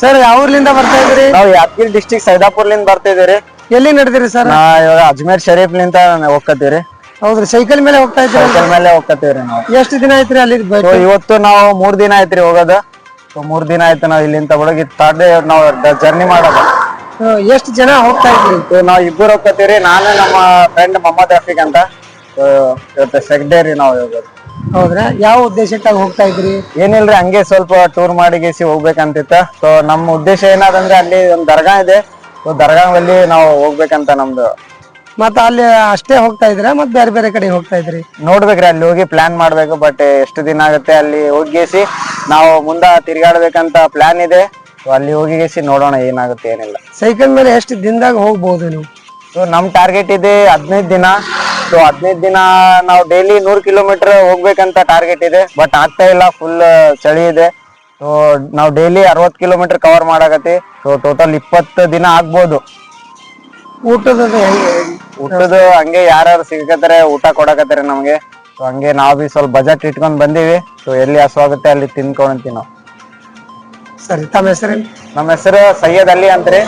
Sir ಯಾವ ಊರ್ಲಿಂದ ಬರ್ತಾ ಇದ್ರಿ ನಾವು ಯಾದಗಿರಿ ಡಿಸ್ಟಿಕ್ ಸೈದಾಪುರ್ಲಿಂದ ಬರ್ತಿದ್ದೀರಿ ಎಲ್ಲಿ ನಡೆದಿರಿ ಸರ್? ನಾ ಇವಾಗ ಅಜ್ಮೇರ್ ಶರೀಫ್ಲಿಂದ ಹೋಗ್ಕತ್ತೀರಿ ಹೌದ್ರಿ ಸೈಕಲ್ ಮೇಲೆ ಹೋಗ್ತಾ ಇದ್ರಿ ಸೈಕಲ್ ಮೇಲೆ ಹೋಗ್ಕತ್ತೀವ್ರಿ ನಾವು. ಎಷ್ಟು ದಿನ ಐತ್ರಿ ಅಲ್ಲಿ ಇವತ್ತು ನಾವು ಮೂರ್ ದಿನ ಆಯ್ತ್ರಿ ಹೋಗೋದು. ಮೂರ್ ದಿನ ಆಯ್ತು ನಾವು ಇಲ್ಲಿಂದ ಒಳಗೆ ಥರ್ಡ್ ನಾವ್ ನಾವು ಜರ್ನಿ ಮಾಡೋದು. ಎಷ್ಟು ಜನ ಹೋಗ್ತಾ ಇದ್ರಿ? ನಾವ್ ನಾವು ಇಬ್ಬರು ಹೋಗ್ಕತ್ತೀವ್ರಿ. ನಾನು ನಮ್ಮ ಫ್ರೆಂಡ್ ಮೊಹಮ್ಮದ್ ರಫೀಕ್ ಅಂತ. So, ಇವತ್ತು ಸೆಕೆಂಡ್ ಡೇ ರೀ ನಾವು ಹೋಗೋದು. ಹೌದ್ರಾ? ಯಾವ ಉದ್ದೇಶಕ್ಕಾಗಿ ಹೋಗ್ತಾ ಇದ್ರಿ? ಏನಿಲ್ರಿ ಹಂಗೆ ಸ್ವಲ್ಪ ಟೂರ್ ಮಾಡಿ ಗೇಸಿ ಹೋಗ್ಬೇಕಂತಿತ್ತ. ಸೊ ನಮ್ಮ ಉದ್ದೇಶ ಏನಾದಂದ್ರೆ ಅಲ್ಲಿ ಒಂದು ದರ್ಗಾ ಇದೆ. ಸೊ ದರ್ಗಾದಲ್ಲಿ ನಾವು ಹೋಗ್ಬೇಕಂತ ನಮ್ದು. ಮತ್ತ ಅಲ್ಲಿ ಅಷ್ಟೇ ಹೋಗ್ತಾ ಇದ್ರ ಮತ್ ಬೇರೆ ಬೇರೆ ಕಡೆ ಹೋಗ್ತಾ ಇದ್ರಿ? ನೋಡ್ಬೇಕ್ರಿ ಅಲ್ಲಿ ಹೋಗಿ ಪ್ಲಾನ್ ಮಾಡ್ಬೇಕು ಬಟ್ ಎಷ್ಟು ದಿನ ಆಗುತ್ತೆ ಅಲ್ಲಿ ಹೋಗಿಸಿ ನಾವು ಮುಂದ ತಿರ್ಗಾಡ್ಬೇಕಂತ ಪ್ಲಾನ್ ಇದೆ. ಅಲ್ಲಿ ಅಲ್ಲಿ ಹೋಗಿಸಿ ನೋಡೋಣ ಏನಾಗುತ್ತೆ ಏನಿಲ್ಲ. ಸೈಕಲ್ ಮೇಲೆ ಎಷ್ಟು ದಿನದಾಗ ಹೋಗ್ಬೋದು ನೀವು? ಸೊ ನಮ್ ಟಾರ್ಗೆಟ್ ಇದೆ ಹದಿನೈದು ದಿನ. ಸೊ ಹದಿನೈದು ದಿನ ನಾವು ಡೈಲಿ ನೂರ್ ಕಿಲೋಮೀಟರ್ ಹೋಗ್ಬೇಕಂತ ಟಾರ್ಗೆಟ್ ಇದೆ. ಬಟ್ ಆಗ್ತಾ ಇಲ್ಲ ಫುಲ್ ಚಳಿ ಇದೆ. ಸೊ ನಾವು ಡೈಲಿ ಅರವತ್ ಕಿಲೋಮೀಟರ್ ಕವರ್ ಮಾಡಕತ್ತಿ. ಸೊ ಟೋಟಲ್ ಇಪ್ಪತ್ತು ದಿನ ಆಗ್ಬೋದು. ಊಟದ ಊಟದ ಹಂಗೆ ಯಾರ್ಯಾರು ಸಿಗಕತ್ತಾರೆ ಊಟ ಕೊಡಕತ್ತಾರೆ ನಮ್ಗೆ. ಸೊ ಹಂಗೆ ನಾವ್ ಭೀ ಸ್ವಲ್ಪ ಬಜೆಟ್ ಇಟ್ಕೊಂಡ್ ಬಂದೀವಿ. ಸೊ ಎಲ್ಲಿ ಹಸು ಆಗುತ್ತೆ ಅಲ್ಲಿ ತಿನ್ಕೊಂತೀವಿ ನಾವು. ಸರಿ ತಮ್ಮ ಹೆಸರೇನು? ನಮ್ಮ ಹೆಸರು ಸೈಯದ್ ಅಲ್ಲಿ ಅಂತ್ರಿ.